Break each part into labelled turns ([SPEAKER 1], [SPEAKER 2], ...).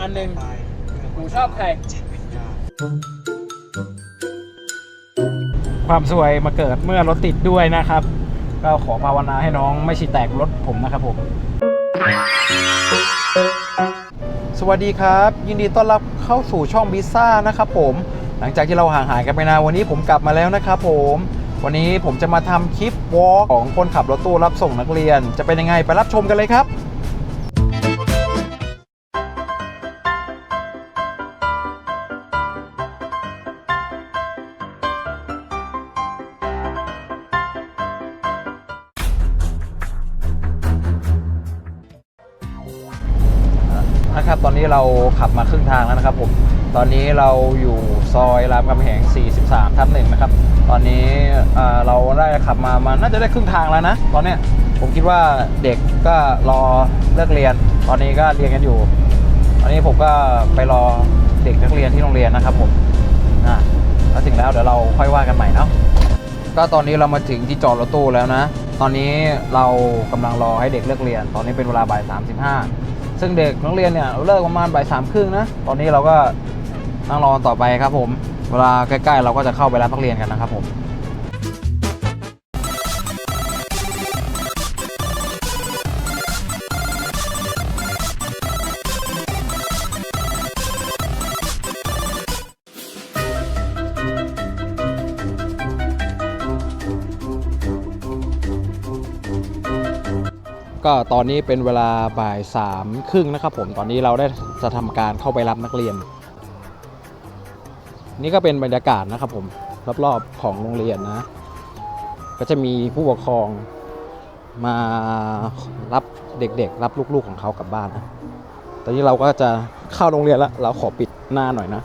[SPEAKER 1] อันหนึ่งหนูชอบใคร ความสวยมาเกิดเมื่อรถติดด้วยนะครับ ก็ขอภาวนาให้น้องไม่ฉีดแตกรถผมนะครับผม สวัสดีครับ ยินดีต้อนรับเข้าสู่ช่องบิซ่านะครับผม หลังจากที่เราห่างหายกันไปนานวันนี้ผมกลับมาแล้วนะครับผม วันนี้ผมจะมาทำคลิปวอล์กของคนขับรถตู้รับส่งนักเรียน จะเป็นยังไงไปรับชมกันเลยครับ เราขับมาครึ่งทางแล้วนะครับผม ตอนนี้เราอยู่ซอยรามคำแหง 43 ทับหนึ่งนะครับ ตอนนี้เราได้ขับมามาน่าจะได้ครึ่งทางแล้วนะ ตอนเนี้ยผมคิดว่าเด็กก็รอเลิกเรียน ตอนนี้ก็เรียนกันอยู่ ตอนนี้ผมก็ไปรอเด็กนักเรียนที่โรงเรียนนะครับผมอะแล้วถึงแล้วเดี๋ยวเราค่อยว่ากันใหม่เนาะก็ตอนนี้เรามาถึงที่จอดรถตู้แล้วนะ ตอนนี้เรากำลังรอให้เด็กเลิกเรียน ตอนนี้เป็นเวลาบ่าย35 ซึ่งเด็กนักเรียนเนี่ยเลิกประมาณบ่ายสามครึ่งนะ ตอนนี้เราก็นั่งรอต่อไปครับผม เวลาใกล้ๆ เราก็จะเข้าไปรับนักเรียนกันนะครับผม ก็ตอนนี้เป็นเวลาบ่ายสามครึ่งนะครับผมตอนนี้เราได้จะทำการเข้าไปรับนักเรียน นี่ก็เป็นบรรยากาศนะครับผมรอบๆของโรงเรียนนะ ก็จะมีผู้ปกครองมารับเด็กๆ รับลูกๆของเขากลับบ้านนะตอนนี้เราก็จะเข้าโรงเรียนแล้วเราขอปิดหน้าหน่อยนะ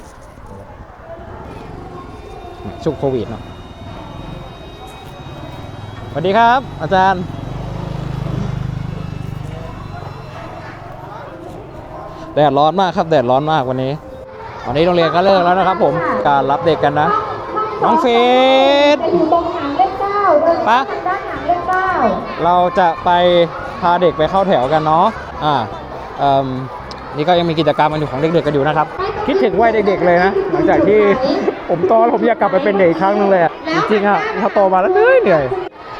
[SPEAKER 1] ช่วงโควิดเนาะสวัสดีครับ อาจารย์ แดดร้อนมากครับแดดร้อนมากวันนี้ วันนี้โรงเรียนก็เลิกแล้วนะครับผมการรับเด็กกันนะ น้องเฟส
[SPEAKER 2] อยู่ตรงหางเลขเก้าเดิน
[SPEAKER 1] ปะ
[SPEAKER 2] ด้านหางเลขเก้า
[SPEAKER 1] เราจะไปพาเด็กไปเข้าแถวกันเนาะอ่าเอิ่มนี่ก็ยังมีกิจกรรมอันอยู่ของเด็กๆกันอยู่นะครับ คิดถึงวัยเด็กๆเลยนะหลังจากที่ผมโตแล้วผมอยากกลับไปเป็นเด็กอีกครั้งหนึงเลยอะจริงๆอะพอโตมาแล้วเหนื่อยเหนื่อย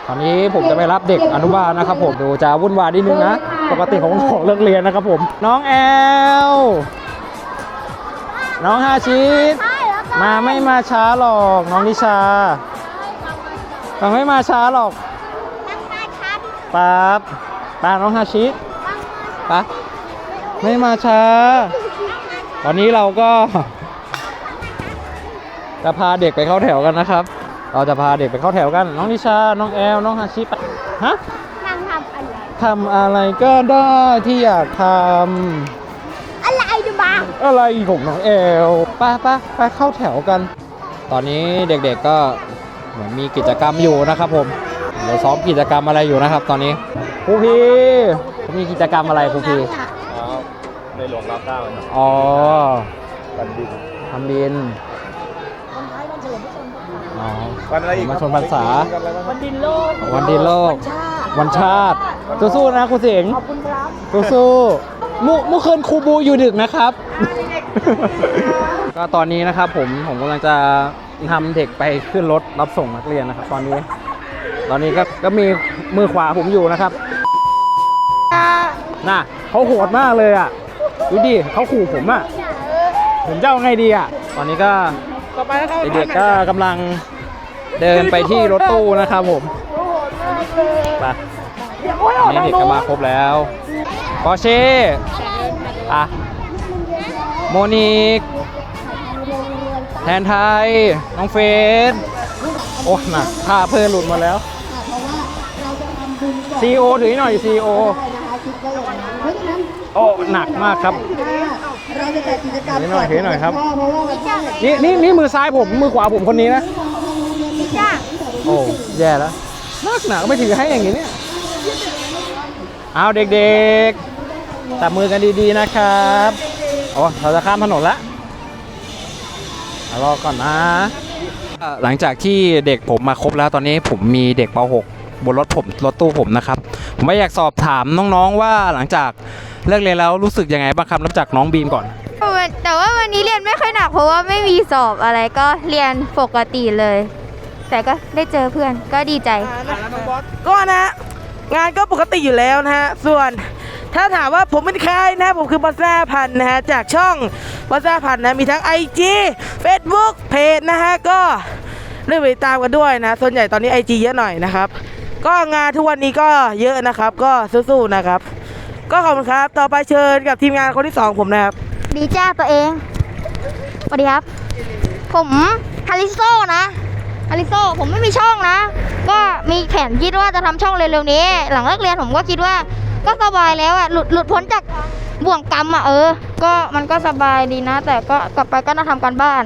[SPEAKER 1] ตอนนี้ผมจะไปรับเด็กอนุบาลนะครับผมดูจะวุ่นวายนิดนึงนะ ปกติของของเลิกเรียนนะครับผม น้องแอล น้องฮาชิตมาไม่มาช้าหรอก น้องนิชามาไม่มาช้าหรอกปั๊บป้าน้องฮาชิตปั๊บไม่มาช้า ตอนนี้เราก็จะพาเด็กไปเข้าแถวกันนะครับ เราจะพาเด็กไปเข้าแถวกัน น้องนิชา น้องแอล น้องฮาชิไปฮะ
[SPEAKER 2] นั่งทำอะไร
[SPEAKER 1] ทำอะไรก็ได้ที่อยากท
[SPEAKER 2] อะไรดูบ้างำ
[SPEAKER 1] อะไรของน้องแอลไป้าป้าไปเข้าแถวกัน ตอนนี้เด็กๆก็เหมือนมีกิจกรรมอยู่นะครับผมเดี๋ยวซ้อมกิจกรรมอะไรอยู่นะครับ ตอนนี้ครูพีมีกิจกรรมอะไรครูพี
[SPEAKER 3] ในหลวงรัชกาลที่
[SPEAKER 1] อ๋อ
[SPEAKER 3] 9วันดิน
[SPEAKER 1] ทำบินอ๋อ
[SPEAKER 3] วันอะไรอีก
[SPEAKER 1] มาชนพรรษา
[SPEAKER 2] วันดินโลก
[SPEAKER 1] วันดีโลก
[SPEAKER 2] ชาติ
[SPEAKER 1] วันชาติ สู้ๆนะครูเสียง
[SPEAKER 2] ขอบคุณครับ
[SPEAKER 1] สู้ๆมุเมื่อคืนครูบูอยู่ดึกนะครับ ก็ตอนนี้นะครับผมผมกำลังจะทำเด็กไปขึ้นรถรับส่งนักเรียนนะครับ ตอนนี้ ตอนนี้ก็ก็มีมือขวาผมอยู่นะครับน่ะเขาโหดมากเลยอะดูดิเขาขู่ผมอะผมจะเอาไงดีอะ ตอนนี้ก็เด็กๆก็กำลังเดินไปที่รถตู้นะครับผมไปอั นนี้เด็กก็มาครบแล้วปอเช่อะโมนิก แทนไทย น้องเฟสโอ้หนักผ้าเพื่อนหลุดมาแล้วซีโอถือหน่อยซีโอโอ้หนักมากครับ
[SPEAKER 2] เราจะจัดกิจกรรม
[SPEAKER 1] ถือหน่อยถือหน่อยครับ
[SPEAKER 2] เพราะว่าวันชาติ
[SPEAKER 1] นี่นี่นี่มือซ้ายผมมือขวาผมคนนี้นะโอ้แย่แล้วนักหนาก็ไม่ถือให้อย่างนี้เนี่ย เอาเด็กๆจับมือกันดีๆนะครับโอ้เราจะข้ามถนนละเอารอก่อนนะ หลังจากที่เด็กผมมาครบแล้วตอนนี้ผมมีเด็กป .6 บนรถผมรถตู้ผมนะครับผมไม่อยากสอบถามน้องๆว่าหลังจากเลิกเรียนแล้วรู้สึกยังไงบ้างครับน้ำจากน้องบีมก่อน
[SPEAKER 4] แต่ว่าวันนี้เรียนไม่ค่อยหนักเพราะว่าไม่มีสอบอะไรก็เรียนปกติเลย แต่ก็ได้เจอเพื่อนก็ดีใจ
[SPEAKER 5] ก็นะ งานก็ปกติอยู่แล้วนะฮะ ส่วนถ้าถามว่าผมเป็นใครนะผมคือบอสซ่าพันธ์นะฮะ จากช่องบอสซ่าพันธ์นะ มีทั้ง IG Facebook เพจนะฮะ ก็เรื่องไปตามกันด้วยนะ ส่วนใหญ่ตอนนี้ IG เยอะหน่อยนะครับ ก็งานทุกวันนี้ก็เยอะนะครับ ก็สู้ๆนะครับ ก็ขอบคุณครับ ต่อไปเชิญกับทีมงานคนที่สองผมนะครับ
[SPEAKER 4] ดีจ้าตัวเองสวัสดีครับ ผมฮาริโซนะ ฮาริโซผมไม่มีช่องนะ ก็มีแผนคิดว่าจะทำช่องเร็วๆนี้ หลังเลิกเรียนผมก็คิดว่า ก็สบายแล้วอะหลุดหลุดพ้นจากบ่วงกรรมอะเออ ก็มันก็สบายดีนะ แต่ก็กลับไปก็ต้องทำการบ้าน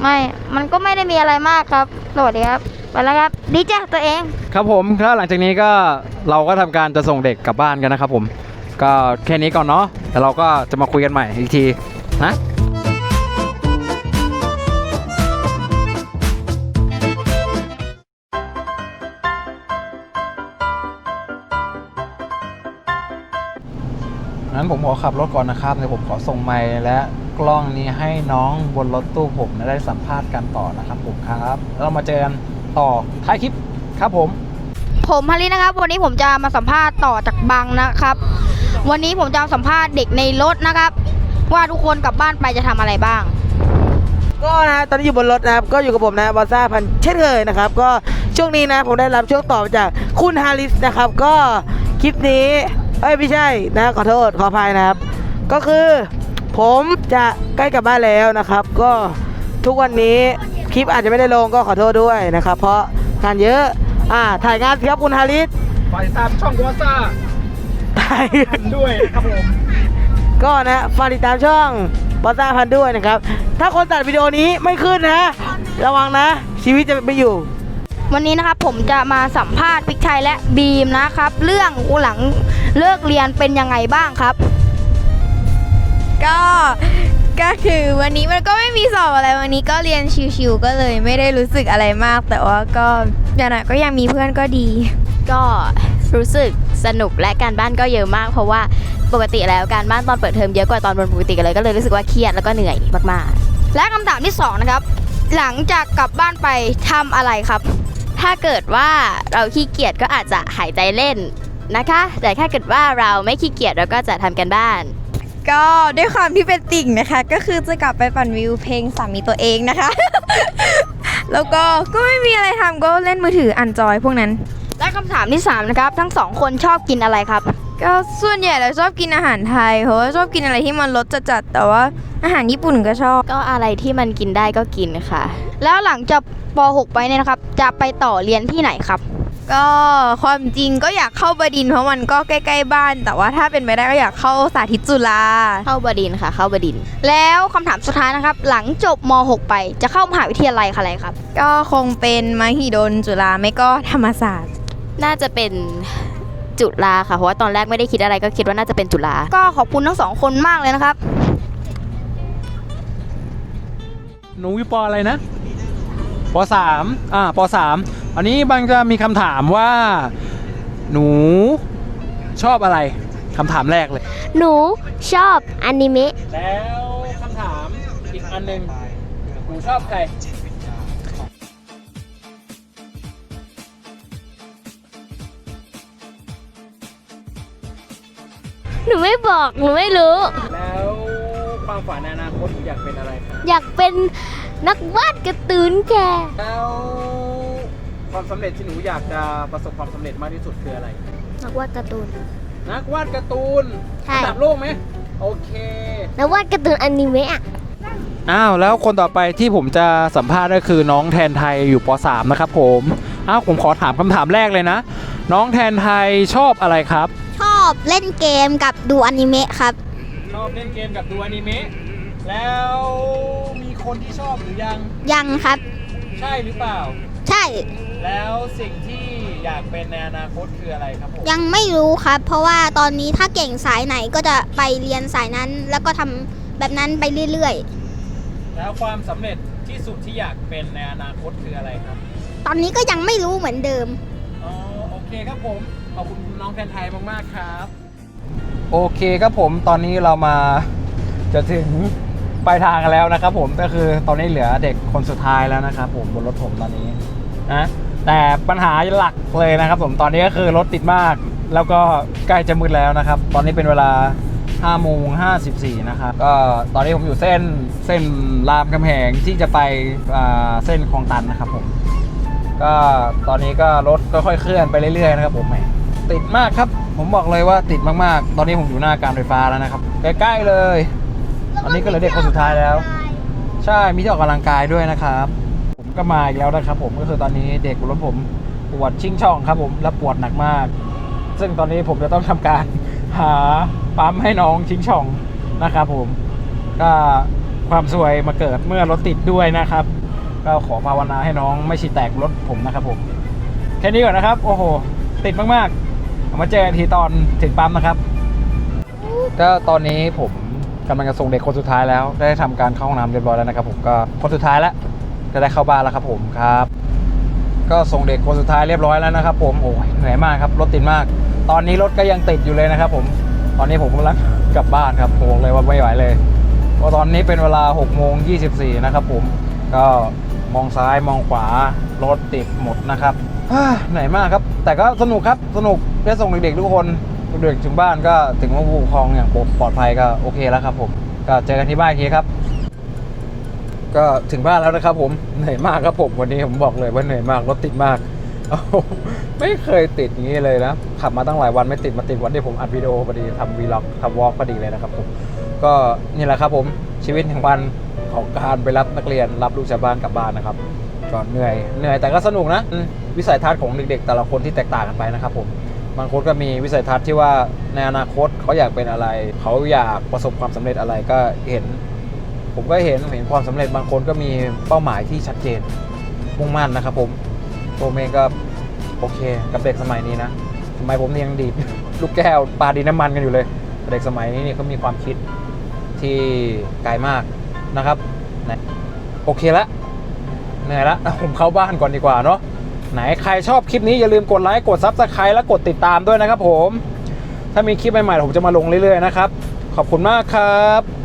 [SPEAKER 4] ไม่ มันก็ไม่ได้มีอะไรมากครับสวัสดีครับไปแล้วครับ ดีจ้าตัวเอง
[SPEAKER 1] ครับผมแล้วหลังจากนี้ก็เราก็ทำการจะส่งเด็กกลับบ้านกันนะครับผม ก็แค่นี้ก่อนเนาะแต่เราก็จะมาคุยกันใหม่อีกทีนะ งั้นผมขอขับรถก่อนนะครับเดี๋ยวผมขอส่งไมค์และกล้องนี้ให้น้องบนรถตู้ผมได้สัมภาษณ์กันต่อนะครับผมครับแล้วเรามาเจอกันต่อท้ายคลิปครับผม
[SPEAKER 4] ผมฮารินะครับ วันนี้ผมจะมาสัมภาษณ์ต่อจากบังนะครับ วันนี้ผมจะมาสัมภาษณ์เด็กในรถนะครับ ว่าทุกคนกลับบ้านไปจะทำอะไรบ้าง
[SPEAKER 5] ก็นะฮะตอนนี้อยู่บนรถนะครับก็อยู่กับผมนะบอสซ่าพันธุ์เช่นเคยนะครับ ก็ช่วงนี้นะผมได้รับช่วงต่อจากคุณฮาริสนะครับ ก็คลิปนี้ เอ้ยไม่ใช่นะขอโทษขออภัยนะครับ ก็คือผมจะใกล้กลับบ้านแล้วนะครับ ก็ทุกวันนี้คลิปอาจจะไม่ได้ลงก็ขอโทษด้วยนะครับ เพราะงานเยอะอ่าถ่ายงานสิครับคุณฮาริส
[SPEAKER 1] ฝากติดตามช่องวอซ่า
[SPEAKER 5] ถ่าย
[SPEAKER 1] ด้วยครับผม
[SPEAKER 5] ก็นะฝากติดตามช่องบอสซ่าพันธุ์ด้วยนะครับ ถ้าคนตัดวิดีโอนี้ไม่ขึ้นนะ ระวังนะ ชีวิตจะไม่อยู่
[SPEAKER 4] วันนี้นะครับผมจะมาสัมภาษณ์พิกชัยและบีมนะครับ เรื่องหลังเลิกเรียนเป็นยังไงบ้างครับ
[SPEAKER 6] ก็ก็คือวันนี้มันก็ไม่มีสอบอะไรวันนี้ก็เรียนชิวๆก็เลยไม่ได้รู้สึกอะไรมาก แต่ว่าก็อย่างน้อยก็ยังมีเพื่อนก็ดี
[SPEAKER 7] ก็รู้สึกสนุกและการบ้านก็เยอะมาก เพราะว่าปกติแล้วการบ้านตอนเปิดเทอมเยอะกว่าตอนบนปกติกันเลยก็เลยรู้สึกว่าเครียดแล้วก็เหนื่อยมาก
[SPEAKER 4] และคำถามที่สองนะครับ หลังจากกลับบ้านไปทำอะไรครับ
[SPEAKER 7] ๆ ถ้าเกิดว่าเราขี้เกียจก็อาจจะหายใจเล่นนะคะ แต่ถ้าเกิดว่าเราไม่ขี้เกียจเราก็จะทำกันบ้าน
[SPEAKER 6] ก็ด้วยความที่เป็นติ่งนะคะ ก็คือจะกลับไปปั่นวิวเพลงสามีตัวเองนะคะ แล้วก็ก็ไม่มีอะไรทำก็เล่นมือถืออ่านจอยพวกนั้น
[SPEAKER 4] และคำถามที่สามนะครับ ทั้งสองคนชอบกินอะไรครับ
[SPEAKER 6] ก็ส่วนใหญ่เราชอบกินอาหารไทยเพราะว่าชอบกินอะไรที่มันรสจัดๆแต่ว่าอาหารญี่ปุ่นก็ชอบ
[SPEAKER 7] ก็อะไรที่มันกินได้ก็กินค่ะ
[SPEAKER 4] แล้วหลังจากป .6 ไปเนี่ยนะครับ จะไปต่อเรียนที่ไหนครับ
[SPEAKER 6] ก็ความจริงก็อยากเข้าบดินทร์เพราะมันก็ใกล้ๆบ้าน แต่ว่าถ้าเป็นไปได้ก็อยากเข้าสาธิตจุฬา
[SPEAKER 7] เข้าบดินทร์ค่ะ เข้าบดินทร์
[SPEAKER 4] แล้วคำถามสุดท้ายนะครับ หลังจบม .6 ไปจะเข้ามหาวิทยาลัยอะไรครับ
[SPEAKER 6] ก็คงเป็นมหิดลจุฬาไม่ก็ธรรมศาสตร์
[SPEAKER 7] น่าจะเป็น จุฬาค่ะเพราะว่าตอนแรกไม่ได้คิดอะไรก็คิดว่าน่าจะเป็นจุฬา
[SPEAKER 4] ก็ขอบคุณทั้งสองคนมากเลยนะครับ
[SPEAKER 1] หนูอยู่ปออะไรนะปสามอ่าปสามอันนี้บางจะมีคำถามว่า หนูชอบอะไรคำถามแรกเลย
[SPEAKER 2] หนูชอบอนิเมะ
[SPEAKER 1] แล้วคำถามอีกอันหนึ่งหนูชอบใคร
[SPEAKER 2] หนูไม่บอก หนูไม่รู้
[SPEAKER 1] แล้วความฝันในอนาคตหนูอยากเป็นอะไรครับ
[SPEAKER 2] อยากเป็นนักวาดการ์ตูนแก
[SPEAKER 1] แล้วความสำเร็จที่หนูอยากจะประสบความสำเร็จมากที่สุดคืออะไร
[SPEAKER 2] นักวาดการ์ตูน
[SPEAKER 1] นักวาดการ์ตูน
[SPEAKER 2] ใช่
[SPEAKER 1] ระดับโลกไหมโอเค
[SPEAKER 2] นักวาดการ์ตูนอนิเมะอะ
[SPEAKER 1] อ้าวแล้วคนต่อไปที่ผมจะสัมภาษณ์ก็คือน้องแทนไทยอยู่ป .3 นะครับผม อ้าวผมขอถามคำถามแรกเลยนะ น้องแทนไทยชอบอะไรครับ
[SPEAKER 2] ช อบเล่นเกมกับดูอนิเมะครับ
[SPEAKER 1] ชอบเล่นเกมกับดูอนิเมะแล้วมีคนที่ชอบหรือยัง
[SPEAKER 2] ยังครับ
[SPEAKER 1] ใช่หรือเปล่า
[SPEAKER 2] ใช่
[SPEAKER 1] แล้วสิ่งที่อยากเป็นในอนาคตคืออะไรครับผม
[SPEAKER 2] ยังไม่รู้ครับ เพราะว่าตอนนี้ถ้าเก่งสายไหนก็จะไปเรียนสายนั้น แล้วก็ทำแบบนั้นไปเรื่อย
[SPEAKER 1] แล้วความสำเร็จที่สุดที่อยากเป็นในอนาคตคืออะไรครับ
[SPEAKER 2] ๆ ตอนนี้ก็ยังไม่รู้เหมือนเดิม
[SPEAKER 1] อ๋อโอเคครับผม ขอบคุณ น้องแทนไทยมากๆครับ โอเคครับผมตอนนี้เรามาจะถึงปลายทางกันแล้วนะครับผมก็คือตอนนี้เหลือเด็กคนสุดท้ายแล้วนะครับผมบนรถผมตอนนี้นะแต่ปัญหาหลักเลยนะครับ ผมตอนนี้ก็คือรถติดมาก แล้วก็ใกล้จะมืดแล้วนะครับ ตอนนี้เป็นเวลา5โมง54นะครับก็ตอนนี้ผมอยู่เส้นเส้นรามคำแหงที่จะไปเส้นคลองตันนะครับผมก็ตอนนี้ก็รถค่อยๆเคลื่อนไปเรื่อยๆนะครับผมแหม ติดมากครับ ผมบอกเลยว่าติดมากๆ ตอนนี้ผมอยู่หน้าการไฟฟ้าแล้วนะครับ ใกล้ๆเลยตอนนี้ก็เลือเด็กคนสุดท้ายแล้ว ใช่ มีที่ออกกำลังกายด้วยนะครับ ผมก็มาอีกแล้วนะครับ ผม ก็คือตอนนี้เด็กรถผมปวดชิงช่องครับ ผม และปวดหนักมาก ซึ่งตอนนี้ผมจะต้องทำการหาปั๊มให้น้องชิงช่องนะครับผม ก็ความสวยมาเกิดเมื่อรถติดด้วยนะครับ ก็ขอภาวนาให้น้องไม่ฉีดแตกรถผมนะครับผม แค่นี้ก่อนนะครับ โอ้โห ติดมาก ๆ มาเจอกันทีตอนถึงปั๊มนะครับ ก็ตอนนี้ผมกำลังจะส่งเด็กคนสุดท้ายแล้ว ได้ทำการเข้าห้องน้ำเรียบร้อยแล้วนะครับ ผมก็คนสุดท้ายแล้วจะได้เข้าบ้านแล้วครับผมครับ ก็ส่งเด็กคนสุดท้ายเรียบร้อยแล้วนะครับ ผมโอ้ยเหนื่อยมากครับรถติดมาก ตอนนี้รถก็ยังติดอยู่เลยนะครับ ผมตอนนี้ผมกำลังกลับบ้านครับผมบอกเลยว่าไม่ไหวเลยเพราะตอนนี้เป็นเวลา6โมง24นะครับ ผมก็มองซ้ายมองขวารถติดหมดนะครับ เหนื่อยมากครับ แต่ก็สนุกครับ สนุกได้ส่งเด็กๆทุกคน เด็กๆถึงบ้านก็ถึงว่าผู้ปกครองอย่างปลอดภัยก็โอเคแล้วครับผมก็เจอกันที่บ้านทีครับ ก็ถึงบ้านแล้วนะครับ ผมเหนื่อยมากครับผมวันนี้ผมบอกเลยว่าเหนื่อยมากรถติดมากไม่เคยติดอย่างนี้เลยนะขับมาตั้งหลายวันไม่ติดมาติดวันที่ผมอัดวิดีโอพอดีทำวีล็อกทำวอล์กพอดีเลยนะครับผมก็นี่แหละครับผมชีวิตแห่งวันของการไปรับนักเรียนรับลูกชาวบ้านกลับบ้านนะครับ ก็เหนื่อยเหนื่อยแต่ก็สนุกนะวิสัยทัศน์ของเด็กๆ แต่ละคนที่แตกต่างกันไปนะครับผมบางคนก็มีวิสัยทัศน์ที่ว่าในอนาคตเขาอยากเป็นอะไร เขาอยากประสบความสำเร็จอะไรก็เห็น ผมก็เห็นเห็นความสำเร็จบางคนก็มีเป้าหมายที่ชัดเจนมุ่งมั่นนะครับผมผมเองก็โอเคกับเด็กสมัยนี้นะสมัยผมนี่ยังดีดลูกแก้วปลาดินน้ำมันกันอยู่เลย เด็กสมัยนี้นี่เขามีความคิดที่ไกลมากนะครับนะโอเคละ เหนื่อยละผมเข้าบ้านก่อนดีกว่าเนาะไหนใครชอบคลิปนี้อย่าลืมกดไลค์กดซับสไครต์และกดติดตามด้วยนะครับผม ถ้ามีคลิปใหม่ๆผมจะมาลงเรื่อยๆนะครับ ขอบคุณมากครับ